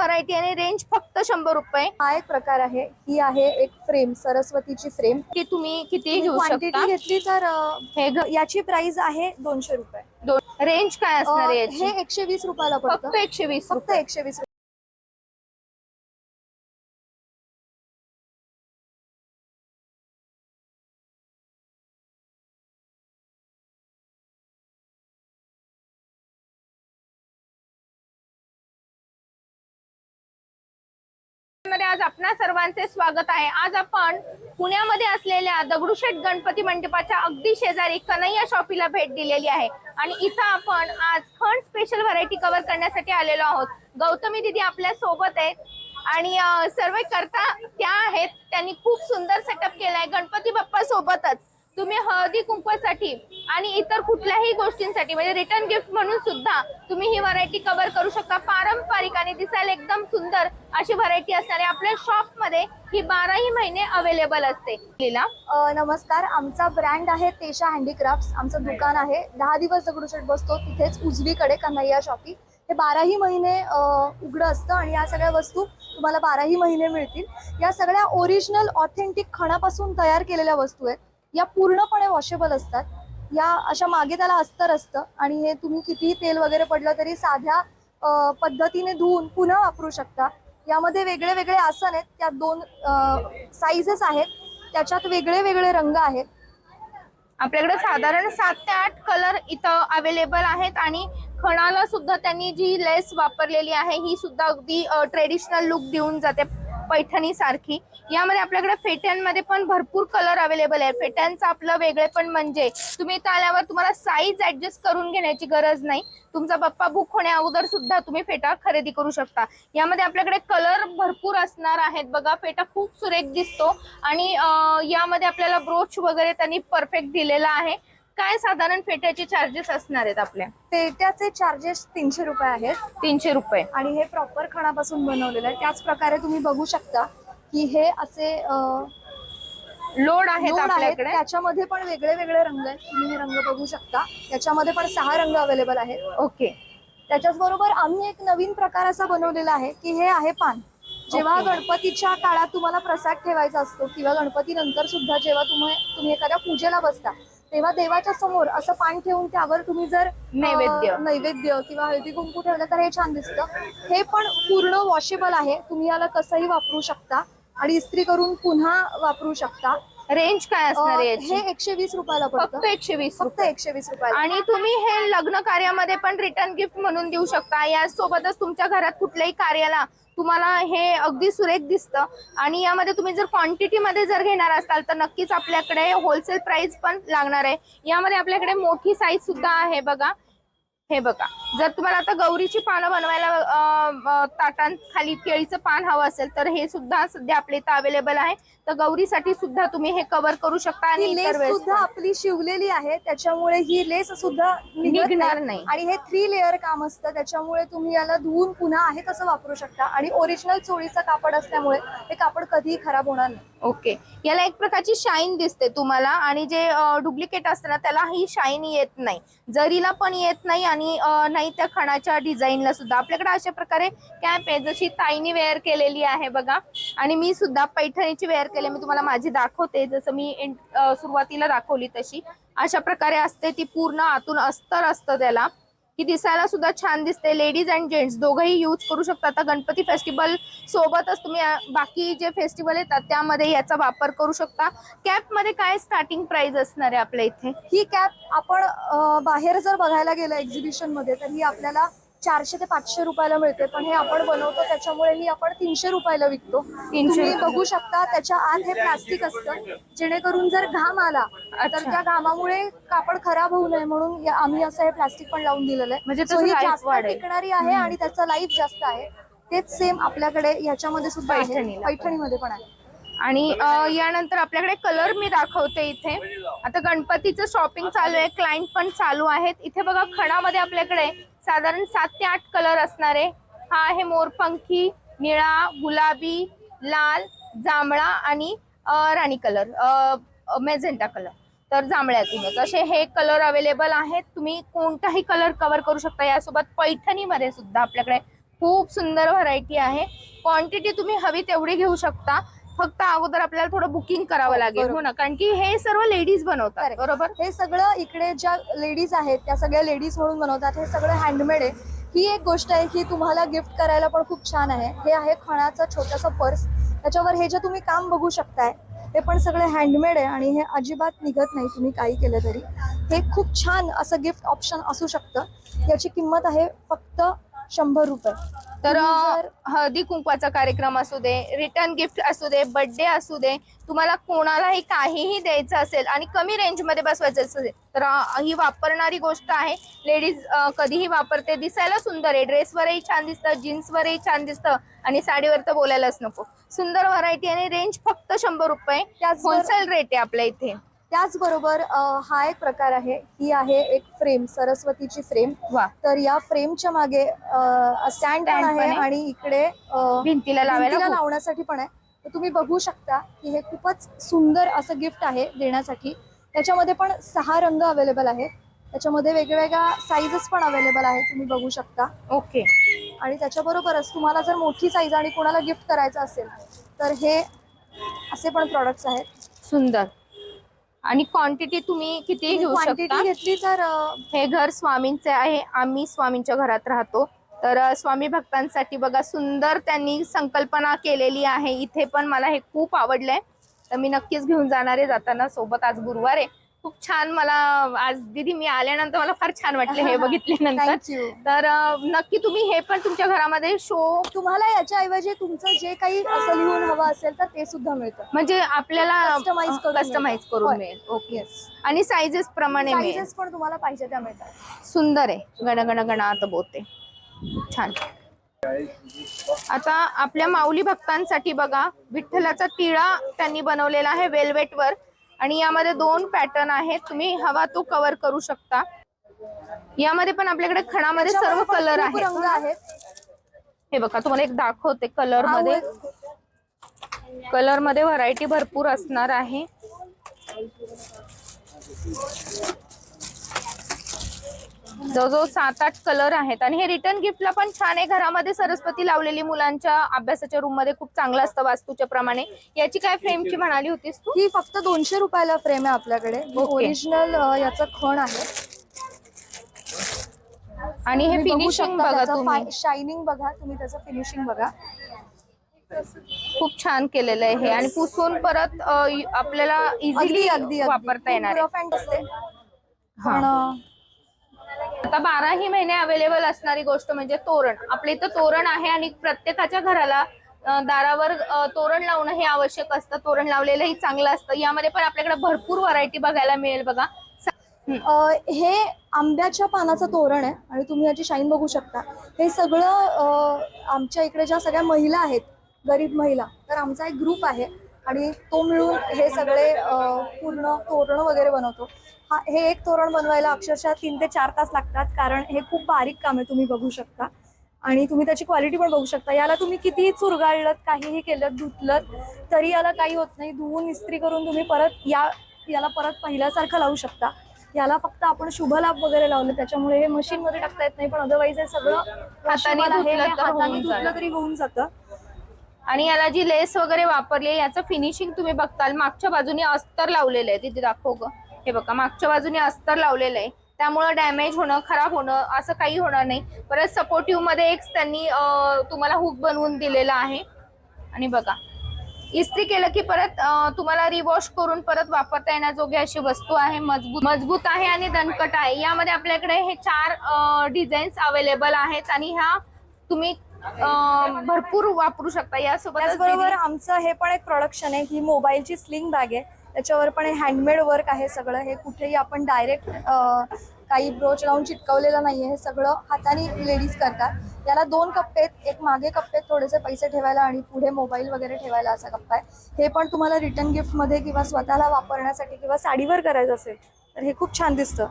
Variety आणि range फक्त शंभर रुपये. हा एक प्रकार आहे. ही आहे एक फ्रेम सरस्वतीची फ्रेम की तुम्ही किती घेऊ क्वांटिटी शकता घेतली तर अ, हे घ- याची प्राइस आहे दोनशे रुपये. दोन रेंज काय अ, असणार आहे याची? हे एकशे वीस रुपयाला फक्त पडतं. एकशे वीस फक्त रुपये. एकशे वीस मध्ये आज आपणा सर्वांचे स्वागत आहे. आज आपण पुण्यामध्ये असलेल्या दगडूशेठ गणपती मंडपाच्या अगदी शेजारी कन्हैया शॉपीला भेट दिलेली आहे. आणि इथं आपण आज खंड स्पेशल व्हरायटी कव्हर करण्यासाठी आलेलो आहोत. गौतमी दिदी आपल्यासोबत आहेत. आणि सर्व करता त्या आहेत. त्यांनी खूप सुंदर सेटअप केलाय. गणपती बाप्पा सोबतच. तुम्ही हळदी कुंकवासाठी आणि इतर कुठल्याही गोष्टींसाठी म्हणजे रिटर्न गिफ्ट म्हणून सुद्धा तुम्ही ही व्हरायटी कव्हर करू शकता. पारंपरिक आणि दिसायला एकदम सुंदर अशी व्हरायटी असणार आहे आपल्या शॉपमध्ये ही बाराही महिने अवेलेबल असते. लीला? नमस्कार. आमचा ब्रँड आहे तेशा हँडीक्राफ्ट आमचं दुकान आहे. दहा दिवस दगडूशेठ बसतो. तिथेच उजवीकडे कन्हैया शॉपी हे बाराही महिने उघडं असतं आणि या सगळ्या वस्तू तुम्हाला बाराही महिने मिळतील. या सगळ्या ओरिजिनल ऑथेंटिक खणापासून तयार केलेल्या वस्तू आहेत. या पूर्णपणे वॉशेबल असतात. या अशा मागे त्याला अस्तर असतं आणि हे तुम्ही कितीही तेल वगैरे पडलं तरी साध्या पद्धतीने धुवून पुन्हा वापरू शकता. यामध्ये वेगळे वेगळे आसन आहेत. त्यात दोन साईजेस आहेत. त्याच्यात वेगळे वेगळे रंग आहेत. आपल्याकडे साधारण सात ते आठ कलर इथं अवेलेबल आहेत आणि खणाला सुद्धा त्यांनी जी लेस वापरलेली आहे ही सुद्धा अगदी ट्रेडिशनल लुक देऊन जाते. पैठणी सारखी यामध्ये आपल्याकडे फेट्यांमध्ये पण भरपूर कलर अवेलेबल आहे. फेट्यांचं आपलं वेगळे पण म्हणजे तुम्ही इथं आल्यावर तुम्हाला साईज ऍडजस्ट करून घेण्याची गरज नाही. तुमचा पप्पा बुक होण्या अगोदर सुद्धा तुम्ही फेटा खरेदी करू शकता. यामध्ये आपल्याकडे कलर भरपूर असणार आहेत बघा. फेटा खूप सुरेख दिसतो. आणि यामध्ये आपल्याला ब्रोच वगैरे त्यांनी परफेक्ट दिलेला आहे. काय साधारण फेट्याचे चार्जेस असणार आहेत आपल्या? पेट्याचे चार्जेस तीनशे रुपये आहेत. तीनशे रुपये. आणि हे प्रॉपर खणापासून बनवलेलं आहे. त्याच प्रकारे तुम्ही बघू शकता की हे असे लोड आहेत आपल्याकडे. त्याच्यामध्ये पण वेगळे वेगळे रंग आहेत. तुम्ही हे रंग बघू शकता. त्याच्यामध्ये पण सहा रंग अवेलेबल आहेत. ओके. त्याच्याच बरोबर आम्ही एक नवीन प्रकार असा बनवलेला आहे की हे आहे पान. जेव्हा ओके. गणपतीच्या काळात तुम्हाला प्रसाद ठेवायचा असतो किंवा गणपती नंतर सुद्धा जेव्हा तुम्ही तुम्ही एखाद्या पूजेला बसता तेव्हा देवाच्या समोर असं पान ठेवून त्यावर तुम्ही जर नैवेद्य. नैवेद्य किंवा हळदी कुंकू ठेवलं तर हे छान दिसतं. हे पण पूर्ण वॉशेबल आहे. तुम्ही याला कसंही वापरू शकता आणि इस्त्री करून पुन्हा वापरू शकता. रेंज काय असणार याची हे एकशे वीस रुपयाला फक्त पडतं. एकशे वीस फक्त रुपये एकशे वीस रुपयाला. आणि तुम्ही हे लग्न कार्यामध्ये पण रिटर्न गिफ्ट म्हणून देऊ शकता. यासोबतच तुमच्या घरात कुठल्याही कार्याला तुम्हाला हे अगदी सुरेख दिसतं. आणि यामध्ये तुम्ही जर क्वांटिटी मध्ये जर घेणार असाल तर नक्कीच आपल्याकडे होलसेल प्राइस पण लागणार आहे. यामध्ये आपल्याकडे मोठी साईज सुद्धा आहे बघा. हे बघा. जर तुम्हाला आता गौरीची पानं बनवायला अं, ताटांखाली केळीचं पान हवं असेल तर हे सुद्धा सध्या आपल्या इथं अवेलेबल आहे. तर गौरीसाठी सुद्धा तुम्ही हे कव्हर करू शकता आणि लेस सुद्धा. आपली शिवलेली आहे त्याच्यामुळे ही लेस सुद्धा निघणार नाही. नाही. आणि हे थ्री लेअर काम असतं त्याच्यामुळे तुम्ही याला धुवून पुन्हा आहे तसं वापरू शकता. आणि ओरिजिनल चोळीचं कापड असल्यामुळे हे कापड कधीही खराब होणार नाही. ओके. याला एक प्रकारची शाईन दिसते तुम्हाला. आणि जे डुप्लिकेट असतं ना त्याला ही शाईन येत नाही. जरीला पण येत नाही आणि आणि नाही त्या खणाच्या डिझाईनला सुद्धा. आपल्याकडे अशा प्रकारे कॅप आहे. जशी ताईनी वेअर केलेली आहे बघा. आणि मी सुद्धा पैठणीची वेअर केली मी तुम्हाला माझी दाखवते. जसं मी सुरुवातीला दाखवली तशी. अशा प्रकारे असते ती पूर्ण आतून अस्तर असतं त्याला. ही दिसायला सुद्धा छान दिसते. लेडीज अँड जेंट्स दोघंही यूज करू शकता. आता गणपती फेस्टिवल सोबतच तुम्ही बाकी जे फेस्टिवल येतात त्यामध्ये याचा वापर करू शकता. कॅपमध्ये काय स्टार्टिंग प्राइस असणार आहे आपल्या इथे? ही कॅप आपण बाहेर जर बघायला गेलं एक्झिबिशनमध्ये तर ही आपल्याला चारशे ते पाचशे रुपयाला मिळते पण हे आपण बनवतो त्याच्यामुळे ही आपण तीनशे रुपयाला विकतो. तुम्ही. बघू शकता त्याच्या आत हे प्लास्टिक असतं. जेणेकरून जर घाम आला तर. त्या घामामुळे कापड खराब होऊ नये म्हणून आम्ही असं हे प्लास्टिक पण लावून दिलेलं आहे. म्हणजे ही जास्त. टिकणारी आहे आणि त्याचं लाईफ जास्त आहे. तेच सेम आपल्याकडे ह्याच्यामध्ये सुद्धा. पैठणीमध्ये पण आहे. आणि यानंतर आपल्याकडे कलर मी दाखवते इथे. आता गणपतीचं शॉपिंग चालू आहे क्लायंट पण चालू आहेत. इथे बघा खणामध्ये आपल्याकडे साधारण सात ते आठ कलर असणारे. हा आहे मोरपंखी निळा गुलाबी लाल जांभळा आणि राणी कलर मेझेंटा कलर तर जांभळ्यातूनच असे हे कलर अवेलेबल आहेत. तुम्ही कोणताही कलर कव्हर करू शकता. यासोबत पैठणीमध्ये सुद्धा आपल्याकडे खूप सुंदर व्हरायटी आहे. क्वांटिटी तुम्ही हवी तेवढी घेऊ शकता. फक्त अगोदर आपल्याला थोडं बुकिंग करावं हो, लागेल. हो ना? कारण की हे सर्व लेडीज बनवतात. बरोबर? हे सगळं इकडे ज्या लेडीज आहेत त्या सगळ्या लेडीज म्हणून बनवतात हे सगळं हँडमेड आहे. ही एक गोष्ट आहे की तुम्हाला गिफ्ट करायला पण खूप छान आहे. हे आहे खणाचं छोटंसं पर्स. त्याच्यावर हे जे तुम्ही काम बघू शकताय हे पण सगळं हँडमेड आहे आणि हे अजिबात निघत नाही तुम्ही काही केलं तरी. हे खूप छान असं गिफ्ट ऑप्शन असू शकतं. याची किंमत आहे फक्त शंभर रुपये. तर हळदी कुंकवाचा कार्यक्रम असू दे रिटर्न गिफ्ट असू दे बर्थडे असू दे तुम्हाला कोणालाही काहीही द्यायचं असेल आणि कमी रेंजमध्ये बसवायचं असेल तर ही वापरणारी गोष्ट आहे. लेडीज कधीही वापरते. दिसायला सुंदर आहे. ड्रेसवरही छान दिसतं जीन्सवरही छान दिसतं आणि साडीवर तर बोलायलाच नको. सुंदर व्हरायटी आणि रेंज फक्त शंभर रुपये. होलसेल रेट आहे आपल्या इथे. त्याचबरोबर हा एक प्रकार आहे ही आहे एक फ्रेम सरस्वतीची फ्रेम. वा. तर या फ्रेमच्या मागे स्टँड पण आहे आहे. आणि इकडे भिंतीला लावण्यासाठी पण आहे. तर तुम्ही बघू शकता की हे खूपच सुंदर असं गिफ्ट आहे देण्यासाठी. त्याच्यामध्ये पण सहा रंग अवेलेबल आहेत. त्याच्यामध्ये वेगवेगळ्या साईजेस पण अवेलेबल आहेत तुम्ही बघू शकता. ओके. आणि त्याच्याबरोबरच तुम्हाला जर मोठी साईज आणि कोणाला गिफ्ट करायचं असेल तर हे असे पण प्रॉडक्ट्स आहेत. सुंदर. आणि क्वांटिटी तुम्ही कितीही घेऊ क्वांटिटी शकता. घेतली तर हे घर स्वामींचे आहे. आम्ही स्वामींच्या घरात राहतो. तर स्वामी भक्तांसाठी बघा सुंदर त्यांनी संकल्पना केलेली आहे. इथे पण मला हे खूप आवडलंय. तर मी नक्कीच घेऊन जाणार आहे जाताना. सोबत आज गुरुवार आहे. खूप छान मला आज दीदी मी आल्यानंतर मला फार छान वाटले हे बघितल्यानंतर. तर नक्की तुम्ही हे पण तुमच्या घरामध्ये शो तुम्हाला याच्याऐवजी तुमचं जे काही असं लिहून हवं असेल तर ते सुद्धा मिळतं. म्हणजे आपल्याला कस्टमाइज. करून. मिळेल. ओके आणि साईजेस प्रमाणे साईजेस पण तुम्हाला पाहिजे त्या मिळतात. सुंदर आहे. गण गण गणात बोते. छान. आता आपल्या माऊली भक्तांसाठी बघा विठ्ठलाचा टिळा त्यांनी बनवलेला आहे वेल्वेट वर आणि यामध्ये दोन पॅटर्न आहेत. तुम्ही हवा तो कव्हर करू शकता. यामध्ये पण आपल्याकडे खणामध्ये सर्व कलर आहेत. हे बघा तुम्हाला एक दाखवते. कलरमध्ये. कलरमध्ये व्हरायटी भरपूर असणार आहे. जवळजवळ सात आठ कलर आहेत. आणि हे रिटर्न गिफ्टला पण छान आहे. घरामध्ये सरस्वती लावलेली मुलांच्या अभ्यासाच्या रूममध्ये खूप चांगलं असतं वास्तूच्या प्रमाणे. याची काय फ्रेमची म्हणाली होतीस तू? ही फक्त दोनशे रुपयाला फ्रेम आहे आपल्याकडे. ओरिजिनल याचं खण आहे. आणि हे फिनिशिंग बघा तुम्ही. शायनिंग बघा. तुम्ही त्याचं फिनिशिंग बघा. खूप छान केलेलं आहे हे. आणि पुसून परत आपल्याला इझिली अगदी वापरता येणार असते. आता बाराही महिने अवेलेबल असणारी गोष्ट म्हणजे तोरण. आपल्या इथं तोरण आहे आणि प्रत्येकाच्या घराला दारावर तोरण लावणं हे आवश्यक असतं. तोरण लावलेलंही चांगलं असतं. यामध्ये पण आपल्याकडे भरपूर व्हरायटी बघायला मिळेल बघा. हे. आंब्याच्या पानाचं तोरण आहे आणि तुम्ही याची शाईन बघू शकता. हे सगळं आमच्या इकडे ज्या सगळ्या महिला आहेत गरीब महिला तर आमचा एक ग्रुप आहे आणि तो मिळून हे सगळे पूर्ण तोरण वगैरे बनवतो. हा हे एक तोरण बनवायला अक्षरशः तीन ते चार तास लागतात कारण हे खूप बारीक काम आहे तुम्ही बघू शकता. आणि तुम्ही त्याची क्वालिटी पण बघू शकता. याला तुम्ही कितीही चुरगाळलं काहीही केलं धुतलं तरी याला काही होत नाही. धुवून इस्त्री करून तुम्ही परत या याला परत पहिल्यासारखं लावू शकता. याला फक्त आपण शुभ लाभ वगैरे लावले त्याच्यामुळे हे मशीन मध्ये टाकता येत नाही पण अदरवाईज हे सगळं हाताने धुतलं तर होऊन जातं. आणि याला जी लेस वगैरे वापरली याचं फिनिशिंग तुम्ही बघताल मागच्या बाजूने अस्तर लावलेलं आहे तिथे दाखव ग. हे बघा मागच्या बाजूने अस्तर लावलेलं आहे. त्यामुळं डॅमेज होणं खराब होणं असं काही होणार नाही. परत सपोर्टिव्हमध्ये एक त्यांनी तुम्हाला हुक बनवून दिलेला आहे. आणि बघा इस्त्री केलं की परत तुम्हाला रिवॉश करून परत वापरता येण्याजोगे अशी वस्तू आहे मजबूत मजबूत आहे आणि दणकट आहे. यामध्ये आपल्याकडे हे चार डिझाईन्स अवेलेबल आहेत आणि ह्या तुम्ही भरपूर वापरू शकता. यासोबत त्याचबरोबर आमचं हे पण एक प्रोडक्शन आहे. ही मोबाईलची स्लिंग बॅग आहे. त्याच्यावर पण हे हँडमेड वर्क आहे सगळं. हे कुठेही आपण डायरेक्ट काही ब्रोच लावून चिटकवलेलं नाहीये. हे सगळं हाताने लेडीज करतात. याला दोन कप्पे आहेत. एक मागे कप्पे थोडेसे पैसे ठेवायला आणि पुढे मोबाईल वगैरे ठेवायला असा कप्पा आहे. हे पण तुम्हाला रिटर्न गिफ्टमध्ये किंवा स्वतःला वापरण्यासाठी किंवा साडीवर करायचं असेल तर हे खूप छान दिसतं.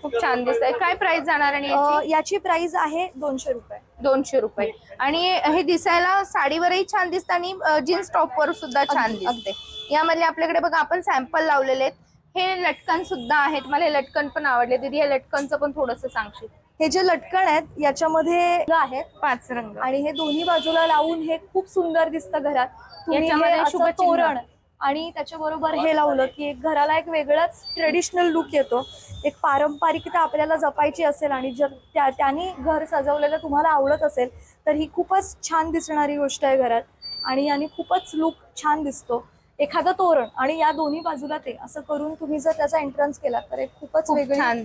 खूप छान दिसत काय प्राइस जाणार आणि अं, याची? प्राइस आहे दोनशे रुपये. दोनशे रुपये. आणि हे दिसायला साडीवरही छान दिसतं आणि जीन्स टॉपवर सुद्धा छान अगदी, दिसते यामधले आपल्याकडे बघा आपण सॅम्पल लावलेले आहेत. हे लटकन सुद्धा आहेत. मला हे लटकन पण आवडले. दीदी हे लटकनचं पण थोडस सांगशील? हे जे लटकन आहेत याच्यामध्ये आहेत. पाच रंग. आणि हे दोन्ही बाजूला लावून हे खूप सुंदर दिसतं घरात. तुम्ही हे याच्यामध्ये असं शुभचिन्ह. तोरण आणि त्याच्याबरोबर हे लावलं की एक घराला एक वेगळाच ट्रेडिशनल लुक येतो. एक पारंपरिकता आपल्याला जपायची असेल आणि जर त्या त्याने घर सजवलेलं तुम्हाला आवडत असेल तर ही खूपच छान दिसणारी गोष्ट आहे घरात. आणि याने खूपच लुक छान दिसतो. एखादं तोरण आणि या दोन्ही बाजूला ते असं करून तुम्ही जर त्याचा एंट्रन्स केला तर एक खूपच खूप वेगळी छान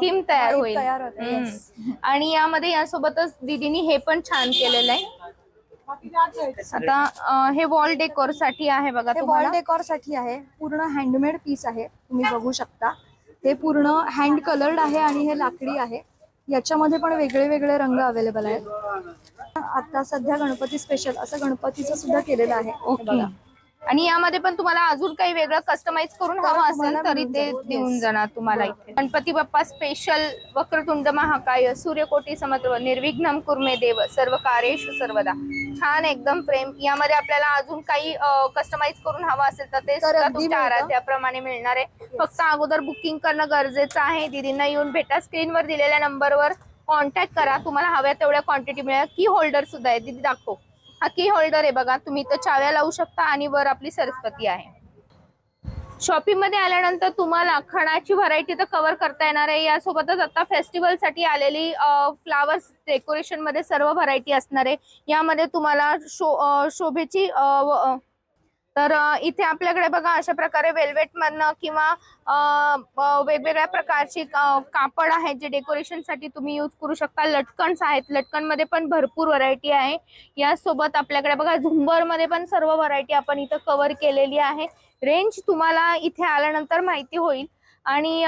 थीम तयार होईल. तयार होते. आणि यामध्ये यासोबतच दीदीनी हे पण छान केलेलं आहे. आता अं, हे वॉल डेकोरसाठी आहे बघा हे वॉल तुम्हाला. डेकॉरसाठी आहे. पूर्ण हँडमेड पीस आहे. तुम्ही बघू शकता. हे पूर्ण हँड कलर्ड आहे आणि हे लाकडी आहे. याच्यामध्ये पण वेगळे वेगळे रंग अवेलेबल आहेत. आता सध्या गणपती स्पेशल असं गणपतीचं सुद्धा केलेलं आहे. हे ओके बघा. आणि यामध्ये पण तुम्हाला अजून काही वेगळं कस्टमाइज करून हवं असेल तरी ते. देऊन. जाणार तुम्हाला इथे. गणपती बाप्पा स्पेशल वक्रतुंड महाकाय सूर्यकोटी समत्व निर्विघ्नम कुर्मे देव सर्व कार्येषु सर्वदा. छान एकदम फ्रेम यामध्ये आपल्याला अजून काही कस्टमाइज करून हवं असेल तर ते सुद्धा तुमच्या. आराध्याप्रमाणे मिळणार आहे. फक्त अगोदर बुकिंग करणं गरजेचं आहे. दीदींना येऊन भेटा स्क्रीनवर दिलेल्या नंबरवर कॉन्टॅक्ट करा. तुम्हाला हव्या तेवढ्या क्वांटिटी मिळेल. की होल्डर सुद्धा आहे. दीदी दाखव. हा की होल्डर आहे बघा. तुम्ही इथं चाव्या लावू शकता आणि वर आपली सरस्वती आहे. शॉपिंगमध्ये आल्यानंतर तुम्हाला खणाची व्हरायटी तर कव्हर करता येणार आहे. यासोबतच आता फेस्टिवलसाठी आलेली फ्लावर्स डेकोरेशनमध्ये सर्व व्हरायटी असणार आहे. यामध्ये तुम्हाला शो शोभेची तर इथे आपल्याकडे बघा अशा प्रकारे वेल्वेट मधनं किंवा वेगवेगळ्या प्रकारची कापड आहेत जे डेकोरेशनसाठी तुम्ही यूज करू शकता. लटकन्स आहेत. लटकनमध्ये पण भरपूर व्हरायटी आहे. यासोबत आपल्याकडे बघा झुंबरमध्ये पण सर्व व्हरायटी आपण इथं कव्हर केलेली आहे. रेंज तुम्हाला इथे आल्यानंतर माहिती होईल. आणि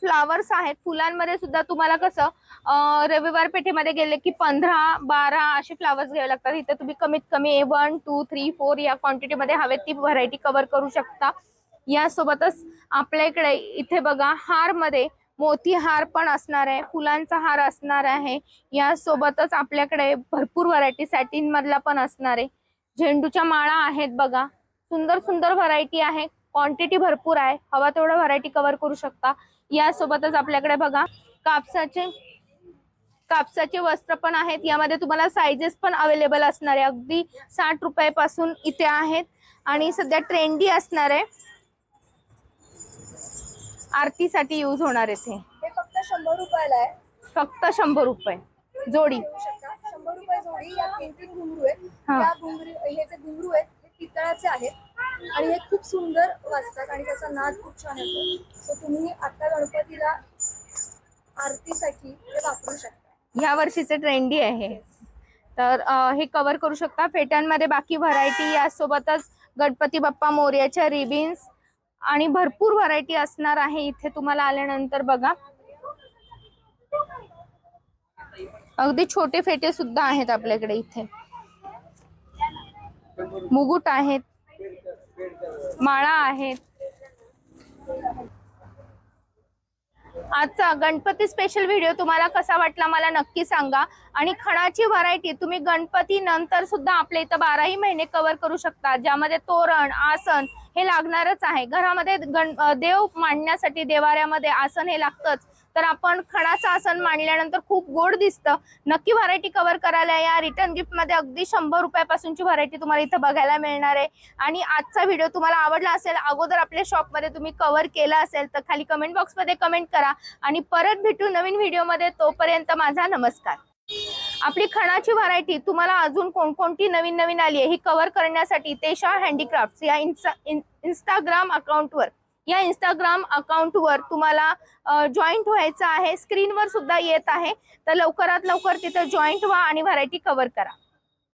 फ्लावर्स आहेत. फुलांमध्ये सुद्धा तुम्हाला कसं रविवार पेठेमध्ये गेले की पंधरा बारा असे फ्लावर्स घ्यावे लागतात. इथे तुम्ही कमीत कमी वन टू थ्री फोर या क्वांटिटीमध्ये हवे ती व्हरायटी कव्हर करू शकता. यासोबतच आपल्या इकडे इथे बघा हारमध्ये मोती हार पण असणार आहे फुलांचा हार असणार आहे. यासोबतच आपल्याकडे भरपूर व्हरायटी सॅटिन मधला पण असणार आहे. झेंडूच्या माळा आहेत बघा. सुंदर सुंदर व्हरायटी आहे. क्वांटिटी भरपूर आहे. हवा तेवढं व्हरायटी कव्हर करू शकता. यासोबतच आपल्याकडे बघा कापसाचे कापसाचे वस्त्र पण आहेत. यामध्ये तुम्हाला साइजेस पण अवेलेबल असणार आहे. अगदी साठ रुपयापासून इथे आहेत. आणि सध्या ट्रेंडी असणार आहे. आरतीसाठी यूज होणार आहे ते. हे फक्त शंभर रुपयाला आहे. फक्त शंभर रुपये. जोडी. शंभर रुपये जोडी या तीन तीन घुंगरू आहेत. हा. या घुंगरू हे जे घुंगरू आहेत हे पितळाचे आहेत. आणि हे खूप सुंदर वाजतात आणि त्याचा नाद खूप छान येतो सो तुम्ही आता गणपतीला आरतीसाठी हे वापरू शकता. ह्या वर्षीचे ट्रेंडी आहे. तर हे कव्हर करू शकता. फेट्यांमध्ये बाकी व्हरायटी यासोबतच गणपती बाप्पा मोर्याच्या रिबिन्स आणि भरपूर व्हरायटी असणार आहे. इथे तुम्हाला आल्यानंतर बघा. अगदी छोटे फेटे सुद्धा आहेत आपल्याकडे इथे. मुगुट आहेत. माळा आहेत. आजचा गणपती स्पेशल व्हिडिओ तुम्हाला कसा वाटला मला नक्की सांगा. आणि खणाची व्हरायटी तुम्ही गणपती नंतर सुद्धा आपल्या इथं बाराही महिने कव्हर करू शकता. ज्यामध्ये तोरण आसन हे लागणारच आहे. घरामध्ये गण देव मांडण्यासाठी देवाऱ्यामध्ये आसन हे लागतंच. तर आपण खणाचं आसन मांडल्यानंतर खूप गोड दिसतं. नक्की व्हरायटी कव्हर करायला या रिटर्न गिफ्टमध्ये अगदी शंभर रुपयापासूनची व्हरायटी तुम्हाला इथं बघायला मिळणार आहे. आणि आजचा व्हिडिओ तुम्हाला आवडला असेल अगोदर आपल्या शॉपमध्ये तुम्ही कव्हर केला असेल तर खाली कमेंट बॉक्समध्ये कमेंट करा. आणि परत भेटू नवीन व्हिडिओमध्ये तोपर्यंत माझा नमस्कार. आपली खणाची व्हरायटी तुम्हाला अजून कोणकोणती नवीन नवीन आली आहे ही कव्हर करण्यासाठी तेशा हँडीक्राफ्ट या इन्स्टा इन- इंस्टाग्राम अकाउंटवर या इंस्टाग्राम अकाउंटवर तुम्हाला जॉईंट व्हायचं आहे. स्क्रीनवर सुद्धा येत आहे. तर लवकरात लवकर तिथं जॉईंट व्हा आणि व्हरायटी कव्हर करा.